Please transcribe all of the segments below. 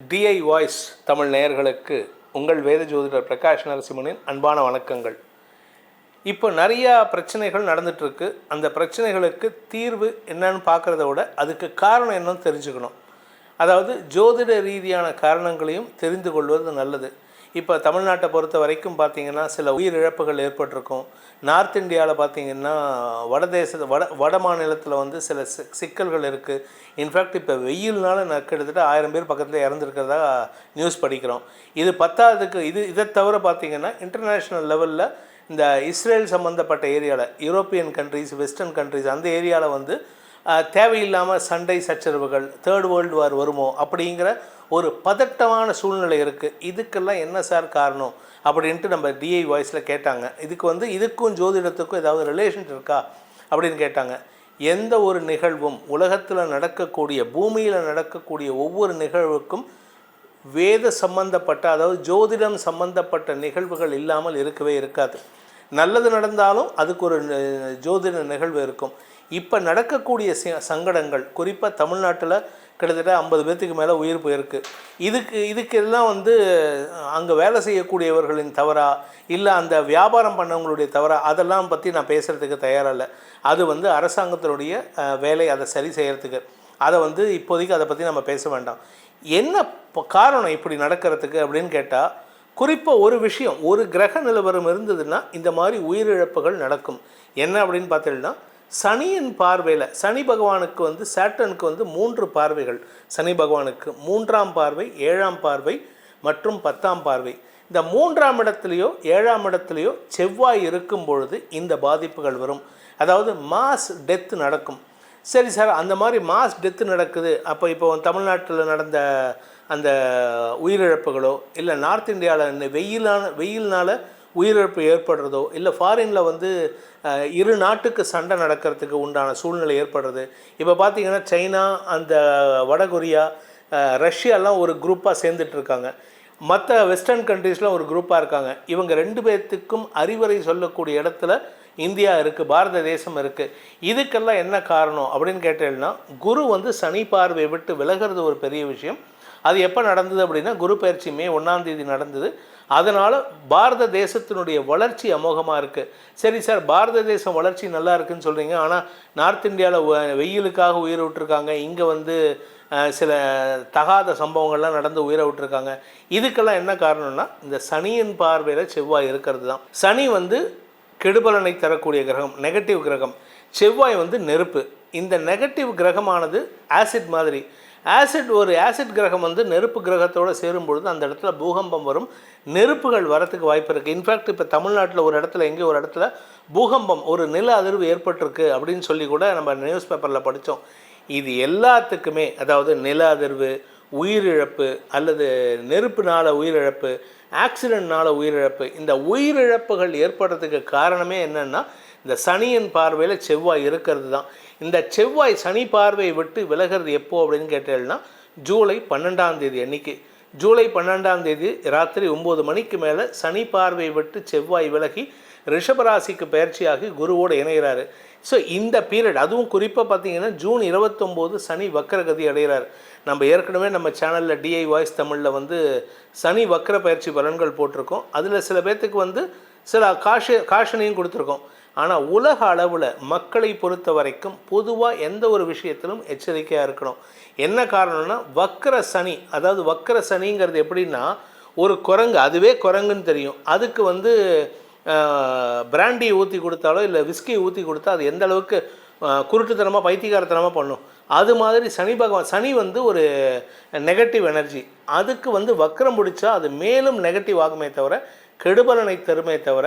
DI voice Tamil நேயர்களுக்கு உங்கள் வேத ஜோதிடர் பிரகாஷ் நரசிம்மனின் அன்பான வணக்கங்கள். இப்போ நிறையா பிரச்சனைகள் நடந்துகிட்ருக்கு அந்த பிரச்சனைகளுக்கு தீர்வு என்னன்னு பார்க்குறத விட அதுக்கு காரணம் என்னன்னு தெரிஞ்சுக்கணும். அதாவது ஜோதிட ரீதியான காரணங்களையும் தெரிந்து கொள்வது நல்லது. இப்போ தமிழ்நாட்டை பொறுத்த வரைக்கும் பார்த்திங்கன்னா சில உயிரிழப்புகள் ஏற்பட்டிருக்கும். நார்த் இந்தியாவில் பார்த்தீங்கன்னா வடதேச வட வட மாநிலத்தில் வந்து சில சிக்கல்கள் இருக்குது இன்ஃபேக்ட் இப்போ வெயில்னால நான் கிட்டத்தட்ட ஆயிரம் பேர் பக்கத்தில் இறந்துருக்கிறதா நியூஸ் படிக்கிறோம். இது பத்தாவதுக்கு இது இதை தவிர பார்த்தீங்கன்னா இன்டர்நேஷ்னல் லெவலில் இந்த இஸ்ரேல் சம்மந்தப்பட்ட ஏரியாவில் யூரோப்பியன் கண்ட்ரிஸ் வெஸ்டர்ன் கண்ட்ரிஸ் அந்த ஏரியாவில் வந்து தேவையில்லாமல் சண்டை சச்சரவுகள் தேர்ட் வேர்ல்டு வார் வருமோ அப்படிங்கிற ஒரு பதட்டமான சூழ்நிலை இருக்குது இதுக்கெல்லாம் என்ன சார் காரணம்? அப்படின்ட்டு நம்ம டிஐ வாய்ஸில் கேட்டாங்க. இதுக்கு வந்து இதுக்கும் ஜோதிடத்துக்கும் ஏதாவது ரிலேஷன் இருக்கா? அப்படின்னு கேட்டாங்க. எந்த ஒரு நிகழ்வும் உலகத்தில் நடக்கக்கூடிய பூமியில் நடக்கக்கூடிய ஒவ்வொரு நிகழ்வுக்கும் வேத சம்பந்தப்பட்ட அதாவது ஜோதிடம் சம்பந்தப்பட்ட நிகழ்வுகள் இல்லாமல் இருக்கவே இருக்காது. நல்லது நடந்தாலும் அதுக்கு ஒரு ஜோதிட நிகழ்வு இருக்கும். இப்போ நடக்கக்கூடிய சங்கடங்கள் குறிப்பாக தமிழ்நாட்டில் கிட்டத்தட்ட ஐம்பது பேர்த்துக்கு மேலே உயிர் போயிருக்கு. இதுக்கு இதுக்கு எல்லாம் வந்து அங்கே வேலை செய்யக்கூடியவர்களின் தவறா? இல்லை அந்த வியாபாரம் பண்ணவங்களுடைய தவறா? அதெல்லாம் பற்றி நான் பேசுகிறதுக்கு தயாராக இல்லை அது வந்து அரசாங்கத்தினுடைய வேலை அதை சரி செய்கிறதுக்கு அதை வந்து இப்போதைக்கு அதை பற்றி நம்ம பேச வேண்டாம். என்ன காரணம் இப்படி நடக்கிறதுக்கு அப்படின்னு கேட்டால் குறிப்பாக ஒரு விஷயம் ஒரு கிரக நிலவரம் இருந்ததுன்னா இந்த மாதிரி உயிரிழப்புகள் நடக்கும். என்ன அப்படின்னு பார்த்தீங்கன்னா சனியின் பார்வையில் சனி பகவானுக்கு வந்து சேட்டனுக்கு வந்து மூன்று பார்வைகள். சனி பகவானுக்கு மூன்றாம் பார்வை ஏழாம் பார்வை மற்றும் பத்தாம் பார்வை. இந்த மூன்றாம் இடத்துலையோ ஏழாம் இடத்துலையோ செவ்வாய் இருக்கும் பொழுது இந்த பாதிப்புகள் வரும். அதாவது மாஸ் டெத் நடக்கும். சரி சார் அந்த மாதிரி மாஸ் டெத்து நடக்குது. அப்போ இப்போ தமிழ்நாட்டில் நடந்த அந்த உயிரிழப்புகளோ இல்லை நார்த் இந்தியாவில் வெயிலான வெயில்னால உயிரிழப்பு ஏற்படுறதோ இல்லை ஃபாரினில் வந்து இரு நாட்டுக்கு சண்டை நடக்கிறதுக்கு உண்டான சூழ்நிலை ஏற்படுறது. இப்போ பார்த்தீங்கன்னா சைனா அந்த வடகொரியா ரஷ்யாலாம் ஒரு குரூப்பாக சேர்ந்துட்டுருக்காங்க மற்ற வெஸ்டர்ன் கண்ட்ரீஸ்லாம் ஒரு குரூப்பாக இருக்காங்க. இவங்க ரெண்டு பேர்த்துக்கும் அறிவுரை சொல்லக்கூடிய இடத்துல இந்தியா இருக்குது பாரத தேசம் இருக்குது இதுக்கெல்லாம் என்ன காரணம் அப்படின்னு கேட்டேன்னா குரு வந்து சனி பார்வை விட்டு விலகிறது ஒரு பெரிய விஷயம். அது எப்போ நடந்தது அப்படின்னா குரு பயிற்சி மே ஒன்றாம் தேதி நடந்தது. அதனால் பாரத தேசத்தினுடைய வளர்ச்சி அமோகமாக இருக்குது சரி சார் பாரத தேசம் வளர்ச்சி நல்லா இருக்குன்னு சொல்கிறீங்க ஆனால் நார்த் இந்தியாவில் வெயிலுக்காக உயிரை விட்டுருக்காங்க. இங்கே வந்து சில தகாத சம்பவங்கள்லாம் நடந்து உயிரை விட்டுருக்காங்க. இதுக்கெல்லாம் என்ன காரணம்னா இந்த சனியின் பார்வையில் செவ்வாய் இருக்கிறது தான் சனி வந்து கெடுபலனை தரக்கூடிய கிரகம் நெகட்டிவ் கிரகம். செவ்வாய் வந்து நெருப்பு. இந்த நெகட்டிவ் கிரகமானது ஆசிட் மாதிரி. ஆசிட் ஒரு ஆசிட் கிரகம் வந்து நெருப்பு கிரகத்தோடு சேரும் பொழுது அந்த இடத்துல பூகம்பம் வரும். நெருப்புகள் வரத்துக்கு வாய்ப்பு இருக்குது இன்ஃபேக்ட் இப்போ தமிழ்நாட்டில் ஒரு இடத்துல எங்கேயோ ஒரு இடத்துல பூகம்பம் ஒரு நில அதிர்வு ஏற்பட்டிருக்கு அப்படின்னு சொல்லி கூட நம்ம நியூஸ் பேப்பரில் படித்தோம். இது எல்லாத்துக்குமே அதாவது நில அதிர்வு உயிரிழப்பு அல்லது நெருப்புனால உயிரிழப்பு ஆக்சிடென்ட்னால உயிரிழப்பு இந்த உயிரிழப்புகள் ஏற்படுறதுக்கு காரணமே என்னென்னா இந்த சனியின் பார்வையில் செவ்வாய் இருக்கிறது தான். இந்த செவ்வாய் சனி பார்வையை விட்டு விலகிறது எப்போ அப்படின்னு கேட்டேன்னா ஜூலை பன்னெண்டாம் தேதி அன்னைக்கு. ஜூலை பன்னெண்டாம் தேதி ராத்திரி ஒம்பது மணிக்கு மேலே சனி பார்வையை விட்டு செவ்வாய் விலகி ரிஷபராசிக்கு பயிற்சியாகி குருவோடு இணைகிறாரு. ஸோ இந்த பீரியட் அதுவும் குறிப்பாக பார்த்தீங்கன்னா ஜூன் இருபத்தொம்போது சனி வக்கரகதி அடைகிறார். நம்ம ஏற்கனவே நம்ம சேனலில் டிஐ வாய்ஸ் தமிழில் வந்து சனி வக்கர பயிற்சி பலன்கள் போட்டிருக்கோம். அதில் சில பேர்த்துக்கு வந்து சில காஷ காஷனையும் கொடுத்துருக்கோம். ஆனால் உலக அளவில் மக்களை பொறுத்த வரைக்கும் பொதுவாக எந்த ஒரு விஷயத்திலும் எச்சரிக்கையாக இருக்கணும். என்ன காரணம்னா வக்கர சனி அதாவது வக்கர சனிங்கிறது எப்படின்னா ஒரு குரங்கு அதுவே குரங்குன்னு தெரியும். அதுக்கு வந்து பிராண்டி ஊற்றி கொடுத்தாலோ இல்லை விஸ்கி ஊற்றி கொடுத்தா அது எந்த அளவுக்கு குருட்டுத்தனமாக பைத்தியகாரத்தனமாக பண்ணும். அது மாதிரி சனி பகவான் சனி வந்து ஒரு நெகட்டிவ் எனர்ஜி அதுக்கு வந்து வக்கரம் பிடிச்சா அது மேலும் நெகட்டிவ் ஆகுமே தவிர கெடுபலனை தருமே தவிர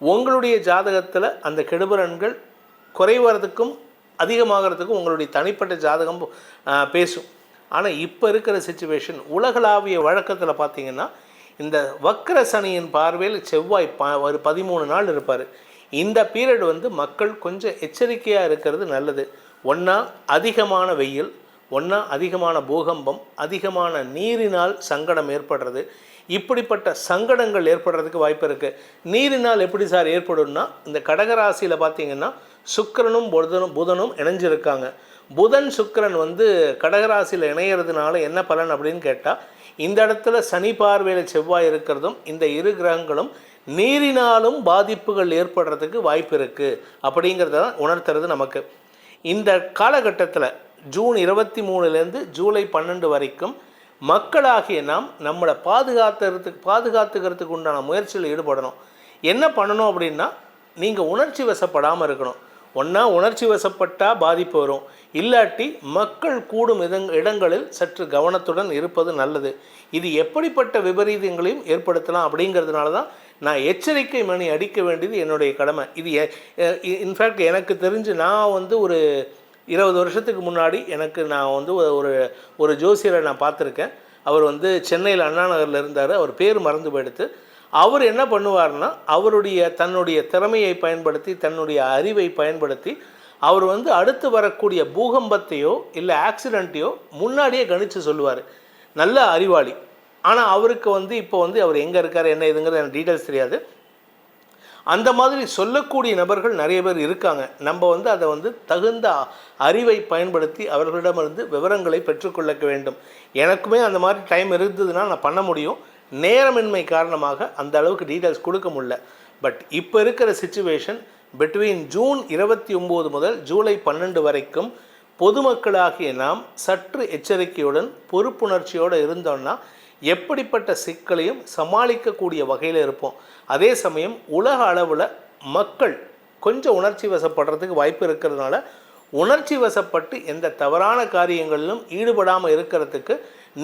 உங்களுடைய ஜாதகத்தில் அந்த கெடுபலன்கள் குறைவறதுக்கும் அதிகமாகிறதுக்கும் உங்களுடைய தனிப்பட்ட ஜாதகம் பேசும். ஆனால் இப்போ இருக்கிற சுச்சுவேஷன் உலகளாவிய வழக்கத்தில் பார்த்தீங்கன்னா இந்த வக்கர சனியின் பார்வையில் செவ்வாய் ப ஒரு பதிமூணு நாள் இருப்பார். இந்த பீரியட் வந்து மக்கள் கொஞ்சம் எச்சரிக்கையாக இருக்கிறது நல்லது. ஒன்றா அதிகமான வெயில் ஒன்றா அதிகமான பூகம்பம் அதிகமான நீரினால் சங்கடம் ஏற்படுறது. இப்படிப்பட்ட சங்கடங்கள் ஏற்படுறதுக்கு வாய்ப்பு இருக்குது நீரினால் எப்படி சார் ஏற்படும்னா இந்த கடகராசியில் பார்த்தீங்கன்னா சுக்கரனும் புதனும் புதனும் இணைஞ்சிருக்காங்க. புதன் சுக்கரன் வந்து கடகராசியில் இணையிறதுனால என்ன பலன் அப்படின்னு கேட்டால் இந்த இடத்துல சனி பார்வையில் செவ்வாய் இருக்கிறதும் இந்த இரு கிரகங்களும் நீரினாலும் பாதிப்புகள் ஏற்படுறதுக்கு வாய்ப்பு இருக்குது அப்படிங்கிறத தான் உணர்த்துறது நமக்கு. இந்த காலகட்டத்தில் ஜூன் இருபத்தி மூணுலேருந்து ஜூலை பன்னெண்டு வரைக்கும் மக்களாகிய நாம் நம்மளை பாதுகாத்துறதுக்கு பாதுகாத்துக்கிறதுக்கு உண்டான முயற்சியில் ஈடுபடணும். என்ன பண்ணணும் அப்படின்னா நீங்கள் உணர்ச்சி வசப்படாமல் இருக்கணும். ஒன்றா உணர்ச்சி வசப்பட்டால் பாதிப்பு வரும். இல்லாட்டி மக்கள் கூடும் இடங் இடங்களில் சற்று கவனத்துடன் இருப்பது நல்லது. இது எப்படிப்பட்ட விபரீதங்களையும் ஏற்படுத்தலாம் அப்படிங்கிறதுனால தான் நான் எச்சரிக்கை மணி அடிக்க வேண்டியது என்னுடைய கடமை. இது இன்ஃபேக்ட் எனக்கு தெரிஞ்சு நான் வந்து ஒரு இருபது வருஷத்துக்கு முன்னாடி எனக்கு நான் வந்து ஒரு- ஒரு ஒரு ஜோசியரை நான் பார்த்துருக்கேன். அவர் வந்து சென்னையில் அண்ணா நகரில் இருந்தார். அவர் பேர் மறந்து போயிடுத்து. அவர் என்ன பண்ணுவார்னா அவருடைய தன்னுடைய திறமையை பயன்படுத்தி தன்னுடைய அறிவை பயன்படுத்தி அவர் வந்து அடுத்து வரக்கூடிய பூகம்பத்தையோ இல்லை ஆக்சிடெண்ட்டையோ முன்னாடியே கணித்து சொல்லுவார். நல்ல அறிவாளி. ஆனால் அவருக்கு வந்து இப்போ வந்து அவர் எங்கே இருக்கார் என்ன இதுங்கிறது எனக்கு டீட்டெயில்ஸ் தெரியாது. அந்த மாதிரி சொல்லக்கூடிய நபர்கள் நிறைய பேர் இருக்காங்க. நம்ம வந்து அதை வந்து தகுந்த அறிவை பயன்படுத்தி அவர்களிடமிருந்து விவரங்களை பெற்றுக்கொள்ள வேண்டும். எனக்குமே அந்த மாதிரி டைம் இருந்ததுன்னா நான் பண்ண முடியும். நேரமின்மை காரணமாக அந்த அளவுக்கு டீட்டெயில்ஸ் கொடுக்க முடியல. பட் இப்போ இருக்கிற சுச்சுவேஷன் பிட்வீன் ஜூன் இருபத்தி ஒம்பது முதல் ஜூலை பன்னெண்டு வரைக்கும் பொதுமக்களாகிய நாம் சற்று எச்சரிக்கையுடன் பொறுப்புணர்ச்சியோடு இருந்தோம்னா எப்படிப்பட்ட சிக்கலையும் சமாளிக்கக்கூடிய வகையில் இருப்போம். அதே சமயம் உலக அளவில் மக்கள் கொஞ்சம் உணர்ச்சி வசப்படுறதுக்கு வாய்ப்பு இருக்கிறதுனால உணர்ச்சி வசப்பட்டு எந்த தவறான காரியங்களிலும் ஈடுபடாமல் இருக்கிறதுக்கு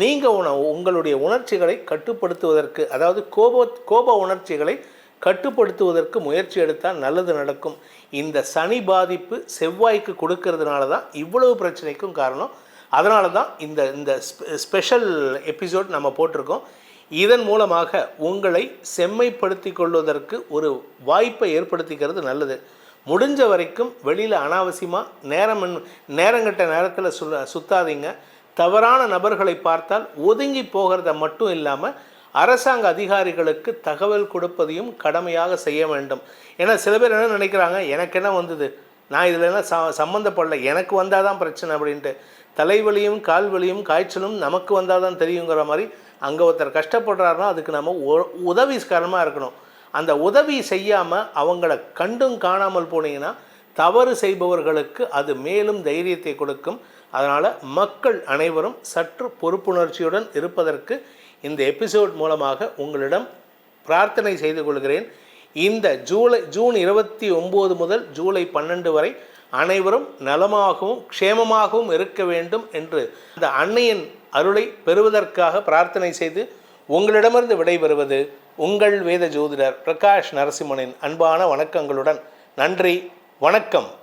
நீங்கள் உண உங்களுடைய உணர்ச்சிகளை கட்டுப்படுத்துவதற்கு அதாவது கோப கோப உணர்ச்சிகளை கட்டுப்படுத்துவதற்கு முயற்சி எடுத்தால் நல்லது நடக்கும். இந்த சனி பாதிப்பு செவ்வாய்க்கு கொடுக்கறதுனால தான் இவ்வளவு பிரச்சனைக்கும் காரணம். அதனால தான் இந்த இந்த ஸ்பெ- ஸ்பெஷல் எபிசோட் நம்ம போட்டிருக்கோம். இதன் மூலமாக உங்களை செம்மைப்படுத்தி கொள்வதற்கு ஒரு வாய்ப்பை ஏற்படுத்திக்கிறது நல்லது. முடிஞ்ச வரைக்கும் வெளியில் அனாவசியமாக நேரம் நேரங்கட்ட நேரத்தில் சு சுத்தாதீங்க. தவறான நபர்களை பார்த்தால் ஒதுங்கி போகிறத மட்டும் இல்லாமல் அரசாங்க அதிகாரிகளுக்கு தகவல் கொடுப்பதையும் கடமையாக செய்ய வேண்டும். ஏன்னா சில பேர் என்ன நினைக்கிறாங்க? எனக்கு என்ன வந்தது? நான் இதில் ச சம்மந்தப்படல எனக்கு வந்தால் தான் பிரச்சனை அப்படின்ட்டு. தலைவலியும் கால்வலியும் காய்ச்சலும் நமக்கு வந்தால் தான் தெரியுங்கிற மாதிரி அங்கே ஒருத்தர் கஷ்டப்படுறாருன்னா அதுக்கு நம்ம உ- உதவிஸ்கரமாக இருக்கணும். அந்த உதவி செய்யாமல் அவங்கள கண்டும் காணாமல் போனீங்கன்னா தவறு செய்பவர்களுக்கு அது மேலும் தைரியத்தை கொடுக்கும். அதனால் மக்கள் அனைவரும் சற்று பொறுப்புணர்ச்சியுடன் இருப்பதற்கு இந்த எபிசோட் மூலமாக உங்களிடம் பிரார்த்தனை செய்து கொள்கிறேன். இந்த ஜூலை ஜூன் இருபத்தி ஒம்பது முதல் ஜூலை பன்னெண்டு வரை அனைவரும் நலமாகவும் க்ஷேமமாகவும் இருக்க வேண்டும் என்று அந்த அன்னையின் அருளை பெறுவதற்காக பிரார்த்தனை செய்து உங்களிடமிருந்து விடைபெறுவது உங்கள் வேத ஜோதிடர் பிரகாஷ் நரசிம்மனின் அன்பான வணக்கங்களுடன். நன்றி வணக்கம்.